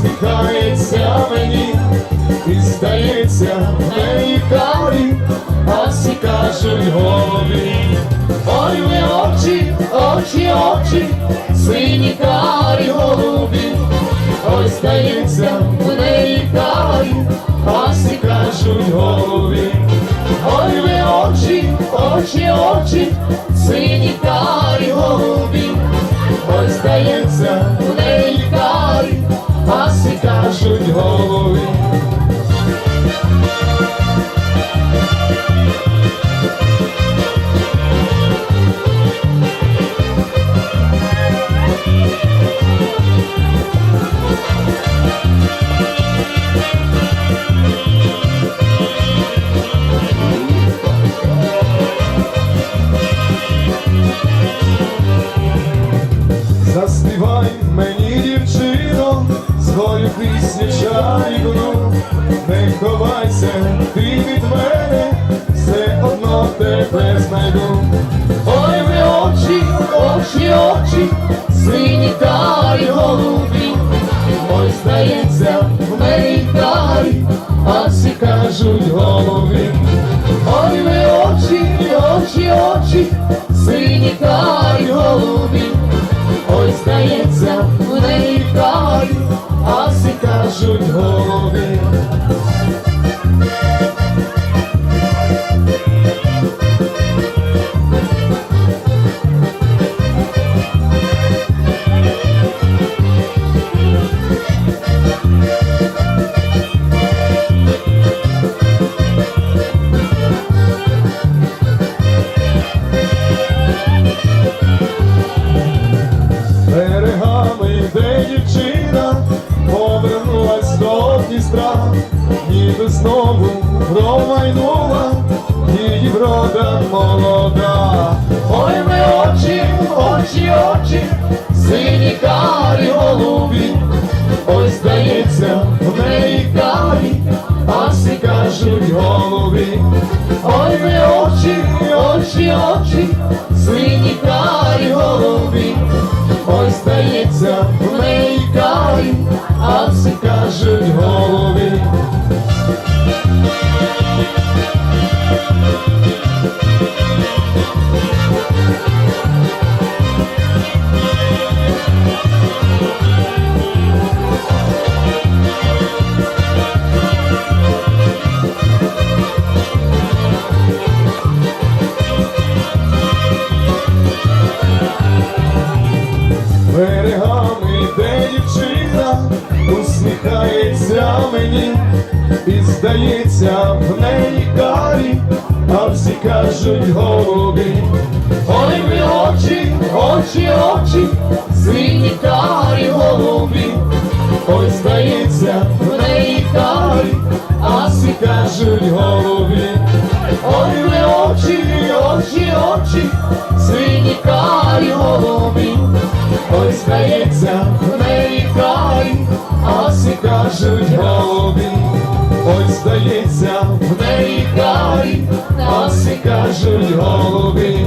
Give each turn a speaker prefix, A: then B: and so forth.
A: усміхається мені, і здається, в неї а всі кажуть голові. Ой, ви очі, очі, очі, сині карі голубі, ой, здається, в неї карі, а всі кажуть голові. Ой, ви очі, очі, очі, сині карі голубі, ой, здається, в неї пісню не ховайся ти від мене, все одно тебе знайду. Ой, ви очі, очі, очі, сині карі голубі, ой, здається, в неї дай, а всі кажуть голові. Ніби знову промайнула, її врода молода. Ой, ми очі, очі, очі, сині карі голубі, ой, здається, в неї карі, а всі кажуть голові. Ой, ми очі, очі, очі, сині карі голубі. Ой, здається, і здається, в неї карі, а всі кажуть голубі. Ой, ви очі, очі, очі, сині карі голубі, ой, здається, в неї карі, а всі кажуть голубі. Ой, ви очі, очі, очі, сині карі голубі. Ой, здається, в неї карі, а всі кажуть голубі. Ой, здається, в неї карі, а всі кажуть голубі.